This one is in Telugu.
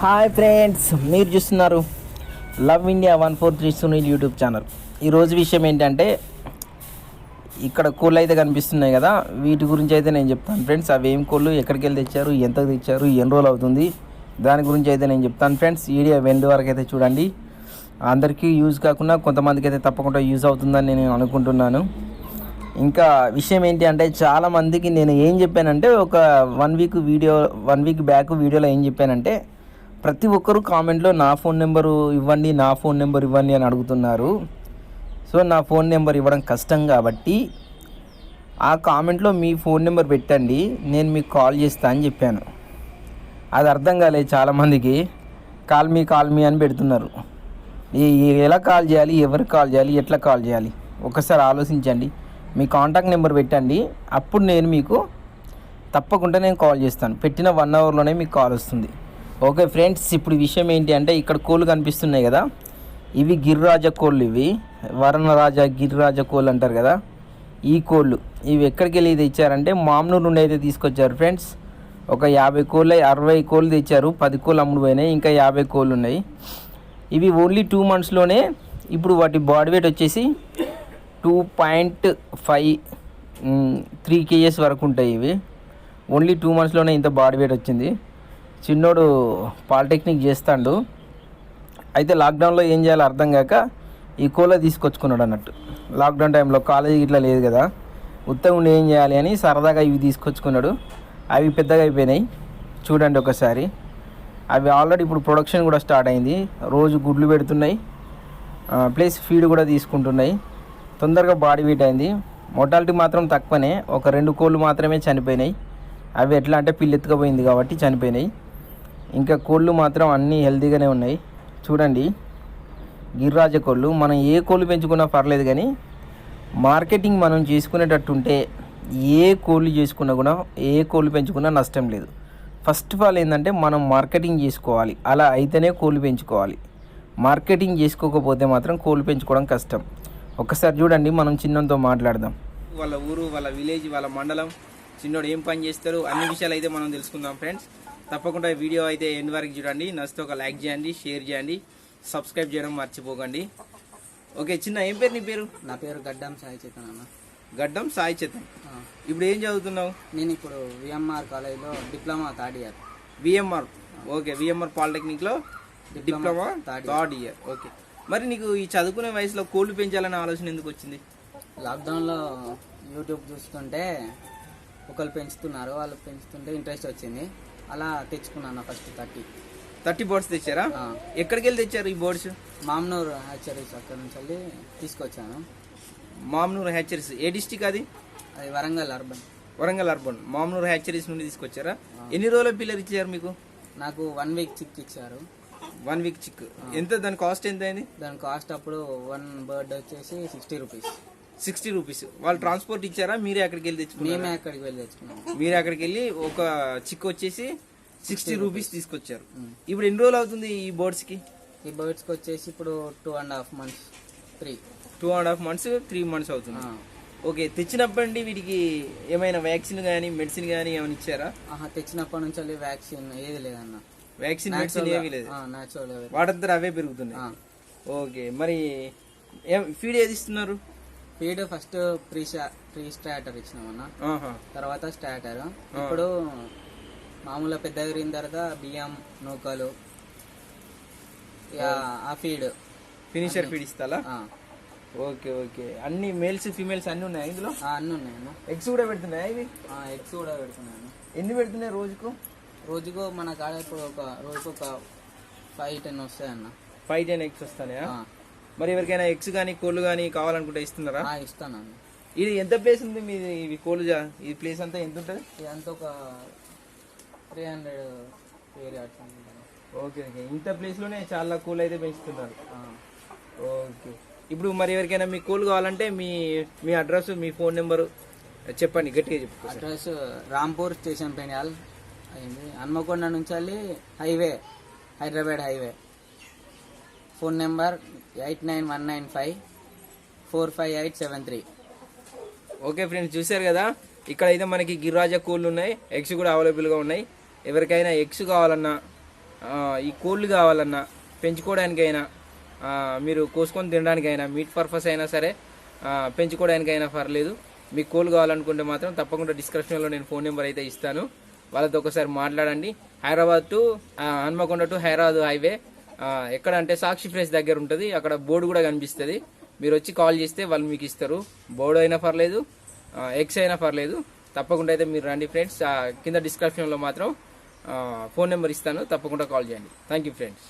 హాయ్ ఫ్రెండ్స్ మీరు చూస్తున్నారు love India one four three Sunil YouTube channel. ఈరోజు విషయం ఏంటంటే ఇక్కడ కోళ్ళు అయితే కనిపిస్తున్నాయి కదా వీటి గురించి అయితే నేను చెప్తాను ఫ్రెండ్స్. అవి ఏం కోళ్ళు ఎక్కడికి వెళ్ళి తెచ్చారు ఎంత తెచ్చారు ఎన్ని రోజులు అవుతుంది దాని గురించి అయితే నేను చెప్తాను ఫ్రెండ్స్. వీడియో వెండి వరకు అయితే చూడండి. అందరికీ యూజ్ కాకుండా కొంతమందికి అయితే తప్పకుండా యూజ్ అవుతుందని నేను అనుకుంటున్నాను. ఇంకా విషయం ఏంటి అంటే చాలామందికి నేను ఏం చెప్పానంటే ఒక one week video one week back వీడియోలో ఏం చెప్పానంటే ప్రతి ఒక్కరు కామెంట్లో నా ఫోన్ నెంబరు ఇవ్వండి నా ఫోన్ నెంబర్ ఇవ్వండి అని అడుగుతున్నారు. సో నా ఫోన్ నెంబర్ ఇవ్వడం కష్టం కాబట్టి ఆ కామెంట్లో మీ ఫోన్ నెంబర్ పెట్టండి నేను మీకు కాల్ చేస్తా అని చెప్పాను. అది అర్థం కాలేదు చాలామందికి. కాల్ మీ కాల్ మీ అని పెడుతున్నారు. ఈ- ఎలా కాల్ చేయాలి ఎవరికి కాల్ చేయాలి ఎట్లా కాల్ చేయాలి? ఒకసారి ఆలోచించండి. మీ కాంటాక్ట్ నెంబర్ పెట్టండి అప్పుడు నేను మీకు తప్పకుండా నేను కాల్ చేస్తాను. పెట్టిన వన్ అవర్లోనే మీకు కాల్ వస్తుంది. ఓకే ఫ్రెండ్స్ ఇప్పుడు విషయం ఏంటి అంటే ఇక్కడ కోళ్ళు కనిపిస్తున్నాయి కదా. ఇవి గిరిరాజ కోళ్ళు ఇవి. వరణరాజ గిరిరాజ కోళ్ళు అంటారు కదా. ఈ కోళ్ళు ఇవి ఎక్కడికి వెళ్ళి తెచ్చారంటే మామూలు నుండి అయితే తీసుకొచ్చారు ఫ్రెండ్స్. ఒక యాభై కోళ్ళు అరవై కోళ్ళు తెచ్చారు. పది కోళ్ళు అమ్ముడు పోయినాయి ఇంకా యాభై కోళ్ళు ఉన్నాయి. ఇవి ఓన్లీ టూ మంత్స్లోనే ఇప్పుడు వాటి బాడీ వెయిట్ వచ్చేసి two point five three kgs వరకు ఉంటాయి ఇవి. ఓన్లీ టూ మంత్స్లోనే ఇంత బాడీ వెయిట్ వచ్చింది. చిన్నోడు పాలిటెక్నిక్ చేస్తాడు. అయితే లాక్డౌన్లో ఏం చేయాలో అర్థం కాక ఈ కోలో తీసుకొచ్చుకున్నాడు అన్నట్టు. లాక్డౌన్ టైంలో కాలేజీ ఇట్లా లేదు కదా ఉత్తగా ఉండి ఏం చేయాలి అని సరదాగా ఇవి తీసుకొచ్చుకున్నాడు. అవి పెద్దగా అయిపోయినాయి. చూడండి ఒకసారి. అవి ఆల్రెడీ ఇప్పుడు ప్రొడక్షన్ కూడా స్టార్ట్ అయింది. రోజు గుడ్లు పెడుతున్నాయి. ప్లస్ ఫీడ్ కూడా తీసుకుంటున్నాయి. తొందరగా బాడీ వెయిట్ అయింది. మొటాలిటీ మాత్రం తక్కువనే. ఒక రెండు కోళ్ళు మాత్రమే చనిపోయినాయి. అవి ఎట్లా అంటే పిల్లెత్తుకపోయింది కాబట్టి చనిపోయినాయి. ఇంకా కోళ్ళు మాత్రం అన్నీ హెల్తీగానే ఉన్నాయి. చూడండి. గిరిరాజ కోళ్ళు. మనం ఏ కోళ్ళు పెంచుకున్నా పర్లేదు కానీ మార్కెటింగ్ మనం చేసుకునేటట్టు ఉంటే ఏ కోళ్ళు చేసుకున్నా కూడా ఏ కోళ్ళు పెంచుకున్నా నష్టం లేదు. ఫస్ట్ ఆఫ్ ఆల్ ఏంటంటే మనం మార్కెటింగ్ చేసుకోవాలి. అలా అయితేనే కోళ్ళు పెంచుకోవాలి. మార్కెటింగ్ చేసుకోకపోతే మాత్రం కోళ్ళు పెంచుకోవడం కష్టం. ఒక్కసారి చూడండి మనం చిన్నంతో మాట్లాడదాం. వాళ్ళ ఊరు వాళ్ళ విలేజ్ వాళ్ళ మండలం చిన్నోడు ఏం పని చేస్తారు అన్ని విషయాలు అయితే మనం తెలుసుకుందాం ఫ్రెండ్స్. తప్పకుండా ఈ వీడియో అయితే ఎండ్ వరకు చూడండి. నచ్చితే ఒక లైక్ చేయండి షేర్ చేయండి సబ్స్క్రైబ్ చేయడం మర్చిపోకండి. ఓకే చిన్న ఏం పేరు నీ పేరు? నా పేరు గడ్డం సాయి చేతన్ అన్న. గడ్డం సాయి చేతన్. ఇప్పుడు ఏం చదువుతున్నావు? నేను ఇప్పుడు విఎంఆర్ కాలేజ్లో diploma third year. VMR. Okay VMR పాలిటెక్నిక్లో diploma. Third year. Okay. మరి నీకు ఈ చదువుకునే వయసులో కోళ్ళు పెంచాలనే ఆలోచన ఎందుకు వచ్చింది? లాక్డౌన్లో యూట్యూబ్ చూస్తుంటే ఒకళ్ళు పెంచుతున్నారు వాళ్ళు పెంచుతుంటే ఇంట్రెస్ట్ వచ్చింది. అలా తెచ్చుకున్నాను ఫస్ట్ థర్టీ థర్టీ బోర్డ్స్ తెచ్చారా? ఎక్కడికి వెళ్ళి తెచ్చారు ఈ బోర్డ్స్? మామ్నూర్ హ్యాచరీస్ అక్కడ నుంచి వెళ్ళి తీసుకొచ్చాను. మామ్నూర్ హ్యాచరీస్ ఏ డిస్టిక్ అది? అది Warangal urban. Warangal urban. Mamnoor hatcheries నుండి తీసుకొచ్చారా? ఎన్ని రోజుల పిల్లలు ఇచ్చారు మీకు? నాకు వన్ వీక్ చిక్ ఇచ్చారు. వన్ వీక్ చిక్ ఎంత? దాని కాస్ట్ ఎంత అయింది? దాని కాస్ట్ అప్పుడు వన్ బర్డ్ వచ్చేసి సిక్స్టీ రూపీస్ సిక్స్టీ రూపీస్. వాళ్ళు ట్రాన్స్పోర్ట్ ఇచ్చారా? మీరే అక్కడికి వెళ్ళి తెచ్చుకున్నారా? మేమే అక్కడికి వెళ్ళి తెచ్చుకున్నాము మీరే అక్కడికి వెళ్ళి ఒక చిక్ వచ్చేసి సిక్స్టీ రూపీస్ తీసుకొచ్చారు. ఇప్పుడు ఎన్ని రోజులు అవుతుంది ఈ బోర్డ్స్కి? ఈ బర్డ్స్కి వచ్చేసి ఇప్పుడు two and half months three. Two and half months three months అవుతుంది. ఓకే తెచ్చినప్పటి వీటికి ఏమైనా వ్యాక్సిన్ కానీ మెడిసిన్ కానీ ఏమైనా ఇచ్చారా? ఆహా తెచ్చినప్పటి నుంచి వ్యాక్సిన్ ఏది లేదన్న. వ్యాక్సిన్ మెడిసిన్ ఏమీ లేదు. వాటంతా అవే పెరుగుతున్నాయి. ఓకే మరి ఏం ఫీడ్ ఏది ఇస్తున్నారు? Feed first pre pre starter ఇచ్చినామన్న. తర్వాత స్టార్టర్. ఇప్పుడు మామూలుగా పెద్ద ఎగిరిన తర్వాత బియ్యం నూకలు ఆ ఫీడ్. ఫినిషర్ ఫీడ్ ఇస్తారా ఓకే ఓకే. అన్ని మేల్స్ ఫీమేల్స్ అన్ని ఉన్నాయి ఇందులో? అన్నీ ఉన్నాయన్న. ఎగ్స్ కూడా పెడుతున్నాయి ఇవి? ఎగ్స్ కూడా పెడుతున్నాను ఎన్ని పెడుతున్నాయి రోజుకు? రోజుకు మన కాడ ఇప్పుడు ఒక రోజుకు ఒక ఫైవ్ టెన్ వస్తాయన్న. ఫైవ్ టెన్ ఎగ్స్ వస్తాయా? మరి ఎవరికైనా ఎగ్స్ కానీ కోళ్ళు కానీ కావాలనుకుంటే ఇస్తున్నారా? ఆ, ఇస్తానన్న ఇది ఎంత ప్లేస్ ఉంది మీది? ఇవి కోళ్ళు జా- ఈ ప్లేస్ అంతా ఎంత ఉంటుంది? ఇదంతా ఒక త్రీ హండ్రెడ్ ఓకే ఓకే ఇంత ప్లేస్లోనే చాలా కోళ్ళు అయితే పెంచుతున్నారు. ఓకే ఇప్పుడు మరి ఎవరికైనా మీ కోళ్ళు కావాలంటే మీ మీ అడ్రస్ మీ ఫోన్ నెంబరు చెప్పండి గట్టిగా చెప్పు అడ్రస్ రాంపూర్ స్టేషన్ పెనియాల్ అయింది. హన్మకొండ నుంచి highway Hyderabad highway. Phone number eight nine one nine five four five eight seven three. Okay friends చూశారు కదా? ఇక్కడ అయితే మనకి గిరిరాజా కోళ్ళు ఉన్నాయి ఎగ్స్ కూడా అవైలబుల్గా ఉన్నాయి. ఎవరికైనా ఎగ్స్ కావాలన్నా ఈ కోళ్ళు కావాలన్నా పెంచుకోవడానికైనా మీరు కోసుకొని తినడానికైనా మీట్ పర్పస్ అయినా సరే పెంచుకోవడానికైనా పర్లేదు. మీకు కోళ్ళు కావాలనుకుంటే మాత్రం తప్పకుండా డిస్క్రిప్షన్లో నేను ఫోన్ నెంబర్ అయితే ఇస్తాను. వాళ్ళతో ఒకసారి మాట్లాడండి. Hyderabad to Hanamkonda to Hyderabad highway. ఎక్కడ అంటే సాక్షి ఫ్రెష్ దగ్గర ఉంటుంది. అక్కడ బోర్డు కూడా కనిపిస్తుంది. మీరు వచ్చి కాల్ చేస్తే వాళ్ళు మీకు ఇస్తారు. బోర్డు అయినా పర్లేదు ఎగ్స్ అయినా పర్లేదు. తప్పకుండా అయితే మీరు రండి ఫ్రెండ్స్. కింద డిస్క్రిప్షన్లో మాత్రం ఫోన్ నెంబర్ ఇస్తాను. తప్పకుండా కాల్ చేయండి. Thank you friends